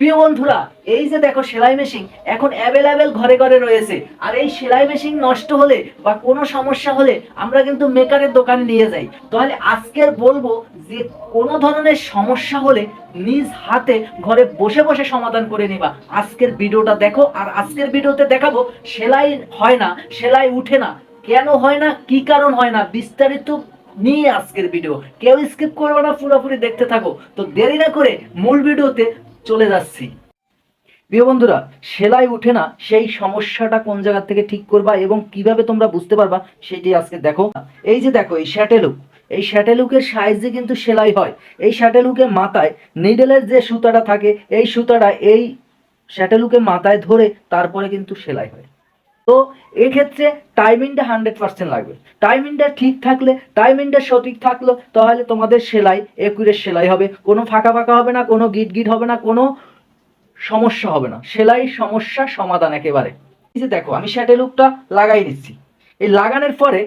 প্রিয় বন্ধুরা, এই যে দেখো সেলাই মেশিন এখন অ্যাভেলেবেল ঘরে ঘরে রয়েছে। আর এই সেলাই মেশিন নষ্ট হলে বা কোনো সমস্যা হলে আমরা কিন্তু মেকারের দোকানে নিয়ে যাই। তাহলে আজকের বলব যে কোনো ধরনের সমস্যা হলে নিজ হাতে ঘরে বসে বসে সমাধান করে নিবা। আজকের ভিডিওটা দেখো, আর আজকের ভিডিওতে দেখাবো সেলাই হয় না, সেলাই উঠে না। কেন হয় না, কি কারণ হয় না, বিস্তারিত নিয়ে আজকের ভিডিও। কেউ স্কিপ করবে না পুরোপুরি দেখতে থাকো। তো দেরি না করে মূল ভিডিওতে চলে যাচ্ছি। প্রিয় বন্ধুরা, সেলাই উঠে না সেই সমস্যাটা কোন জায়গা থেকে ঠিক করবা এবং কীভাবে তোমরা বুঝতে পারবা সেটি আজকে দেখো। এই যে দেখো, এই শ্যাটেলুক এই শ্যাটেলুকের সাইজে কিন্তু সেলাই হয়। এই শ্যাটেলুকের মাথায় নিডেলের যে সুতাটা থাকে, এই সুতাটা এই শ্যাটেলুকের মাথায় ধরে তারপরে কিন্তু সেলাই হয়। তো এক্ষেত্রে টাইমিংটা হান্ড্রেড পার্সেন্ট লাগবে। টাইমিংটা ঠিক থাকলে টাইমিংটা সঠিক থাকল, তাহলে তোমাদের সেলাই একুরের সেলাই হবে। কোনো ফাঁকা ফাঁকা হবে না, কোনো গিট গিট হবে না, কোনো সমস্যা হবে না। সেলাই সমস্যা সমাধান একেবারে। যে দেখো, আমি শ্যাটেলুকটা লাগাই নিচ্ছি। এই লাগানোর পরে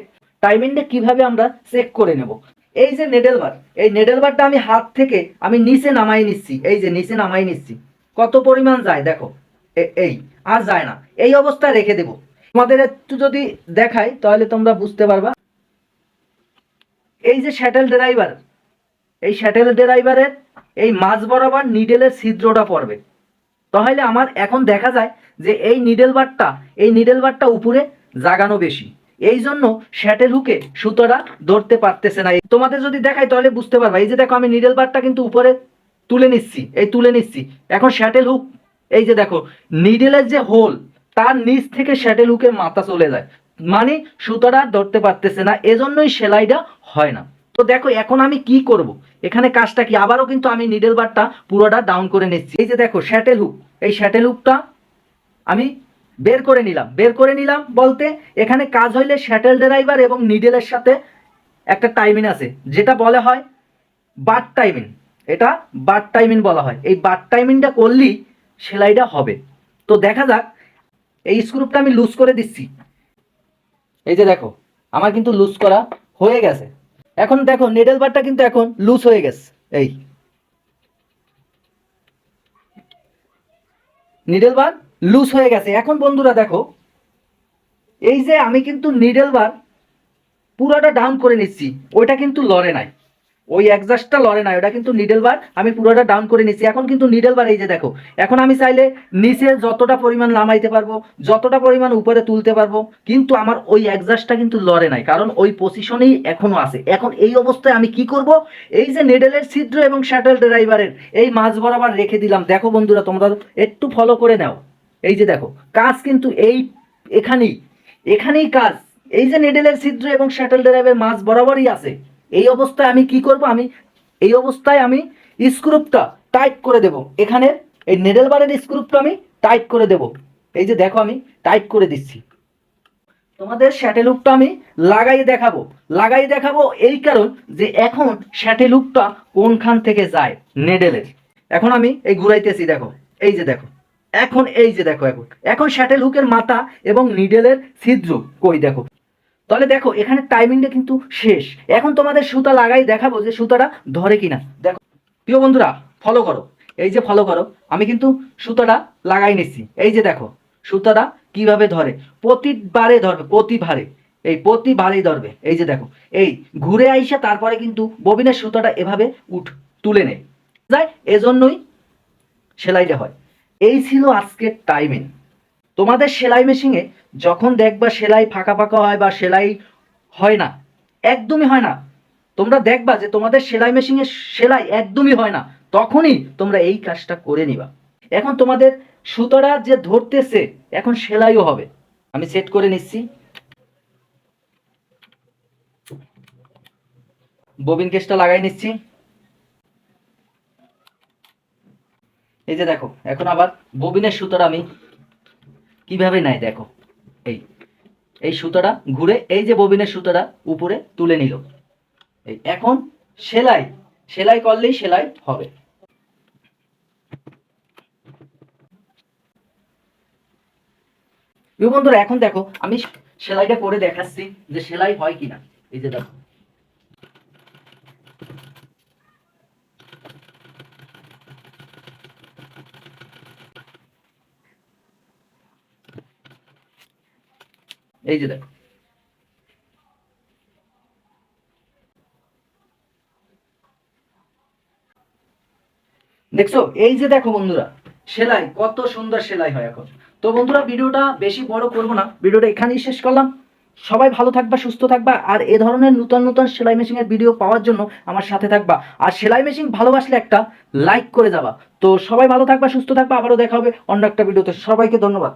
টাইমিংটা কীভাবে আমরা চেক করে নেব? এই যে নেডেল বার এই নেডেল বারটা আমি হাত থেকে আমি নিচে নামাই নিচ্ছি। এই যে নিচে নামাই নিচ্ছি। কত পরিমাণ যায়? দেখো এই, আর যায় না। এই অবস্থায় রেখে দেব। তোমাদের একটু যদি দেখাই, তাহলে তোমরা বুঝতে পারবা। এই যে শ্যাটেল ড্রাইভার এই শ্যাটেল ড্রাইভারের এই মাঝ বরাবর নিডেলের ছিদ্রটা পড়বে। তাহলে আমার এখন দেখা যায় যে এই নিডেল বারটা এই নিডেল বারটা উপরে জাগানো বেশি। এই জন্য শ্যাটেল হুকে সুতোটা ধরতে পারতেছে না। তোমাদের যদি দেখাই, তাহলে বুঝতে পারবা। এই যে দেখো, আমি নিডেল বারটা কিন্তু উপরে তুলে নিচ্ছি, এই তুলে নিচ্ছি। এখন শ্যাটেল হুক এই যে দেখো নিডেলের যে হোল তার নিচ থেকে শ্যাটেল হুকের মাথা চলে যায়। মানে সুতোটা ধরতে পারতেছে না, এজন্যই সেলাইটা হয় না। তো দেখো, এখন আমি কি করব? এখানে কাজটা কি? আবারও কিন্তু আমি নিডেল বারটা পুরোটা ডাউন করে নিচ্ছি। এই যে দেখো শ্যাটেল হুক এই শ্যাটেল হুকটা আমি বের করে নিলাম। বের করে নিলাম বলতে, এখানে কাজ হইলে শ্যাটেল ড্রাইভার এবং নিডেলের সাথে একটা টাইমিং আছে। যেটা বলা হয় বাট টাইমিং এটা বাট টাইমিং বলা হয়। এই বাট টাইমিংটা করলেই সেলাইটা হবে। তো দেখা যাক, এই স্ক্রুপটা আমি লুজ করে দিচ্ছি। এই যে দেখো, আমার কিন্তু লুজ করা হয়ে গেছে। এখন দেখো নেডেল বারটা কিন্তু এখন লুজ হয়ে গেছে। এই। নিডেল বার লুজ হয়ে গেছে। এখন বন্ধুরা দেখো, এই যে আমি কিন্তু নিডেল বার পুরোটা ডাউন করে নিচ্ছি, ওইটা কিন্তু লড়ে নাই। ওই অ্যাডজাস্টটা লড়ে নাই ওটা কিন্তু নিডেল বার আমি পুরোটা ডাউন করে নিচ্ছি এখন কিন্তু নিডেল বার এই যে দেখো, এখন আমি চাইলে নিচে যতটা পরিমাণ নামাইতে পারব, যতটা পরিমাণ উপরে তুলতে পারব, কিন্তু আমার ওই অ্যাডজাস্টটা কিন্তু লড়ে নাই, কারণ ওই পজিশনেই এখনও আছে। এখন এই অবস্থায় আমি কি করব? এই যে নেডেলের ছিদ্র এবং শ্যাটেল ড্রাইভারের এই মাছ বরাবর রেখে দিলাম। দেখো বন্ধুরা, তোমরা একটু ফলো করে নাও। এই যে দেখো, কাজ কিন্তু এই, এখানেই এখানেই কাজ। এই যে নেডেলের ছিদ্র এবং শ্যাটেল ড্রাইভের মাছ বরাবরই আছে। এই অবস্থায় আমি কি করব? আমি এই অবস্থায় আমি স্ক্রুপটা টাইট করে দেব। এখানে এই নেডেল বারের স্ক্রুপটা আমি টাইট করে দেব। এই যে দেখো আমি টাইট করে দিচ্ছি। তোমাদের স্যাটেলুকটা আমি লাগাই দেখাবো। লাগাই দেখাবো এই কারণ যে এখন স্যাটেলুকটা কোনখান থেকে যায়? নেডেলের এখন আমি এই ঘুরাইতেছি, দেখো। এই যে দেখো। এখন এই যে দেখো, এখন। এখন শ্যাটেল হুকের মাথা এবং নিডেলের ছিদ্র কই দেখো? তাহলে দেখো, এখানে টাইমিংটা কিন্তু শেষ। এখন তোমাদের সুতা লাগাই দেখাবো যে সুতাটা ধরে কিনা। দেখো, প্রিয় বন্ধুরা ফলো করো। এই যে ফলো করো, আমি কিন্তু সুতাটা লাগাই নিচ্ছি। এই যে দেখো, সুতাটা কীভাবে ধরে? প্রতিবারে ধরবে, প্রতিবারে। এই প্রতিবারেই ধরবে। এই যে দেখো, এই ঘুরে আইসা তারপরে কিন্তু ববিনের সুতাটা এভাবে উঠ, তুলে নেয় যায় এজন্যই সেলাইটা হয়। এই ছিল আজকের টাইমিং তোমাদের সেলাই মেশিনে যখন দেখবা সেলাই ফাঁকা ফাঁকা হয় বা সেলাই হয় না, একদমই হয় না। তোমরা দেখবা যে তোমাদের সেলাই মেশিনে সেলাই একদমই হয় না, তখনই তোমরা এই কাজটা করে নিবা। এখন তোমাদের সুতোটা যে ধরতেছে, এখন সেলাইও হবে। আমি সেট করে নিচ্ছি। ববিন কেসটা লাগাই নিচ্ছি। এই যে দেখো, এখন আবার ববিনের সুতোটা আমি কীভাবে নাই, দেখো। এই এই সুতোটা ঘুরে, এই যে ববিনের সুতোটা উপরে তুলে নিল। এই, এখন সেলাই সেলাই করলেই সেলাই হবে। বন্ধুরা, এখন দেখো, আমি সেলাইটা করে দেখাচ্ছি যে সেলাই হয় কিনা। এই যে দেখো। এই যে দেখো। দেখছ? এই যে দেখো বন্ধুরা, সেলাই, কত সুন্দর সেলাই হয় এখন। তো বন্ধুরা, ভিডিওটা বেশি বড় করব না, ভিডিওটা এখানেই শেষ করলাম। সবাই ভালো থাকবা, সুস্থ থাকবা, আর এ ধরনের নতুন নতুন সেলাই মেশিনের ভিডিও পাওয়ার জন্য আমার সাথে থাকবা। আর সেলাই মেশিন ভালোবাসলে একটা লাইক করে যাবা। তো সবাই ভালো থাকবা, সুস্থ থাকবা, আবারও দেখা হবে অন্য একটা ভিডিওতে। সবাইকে ধন্যবাদ।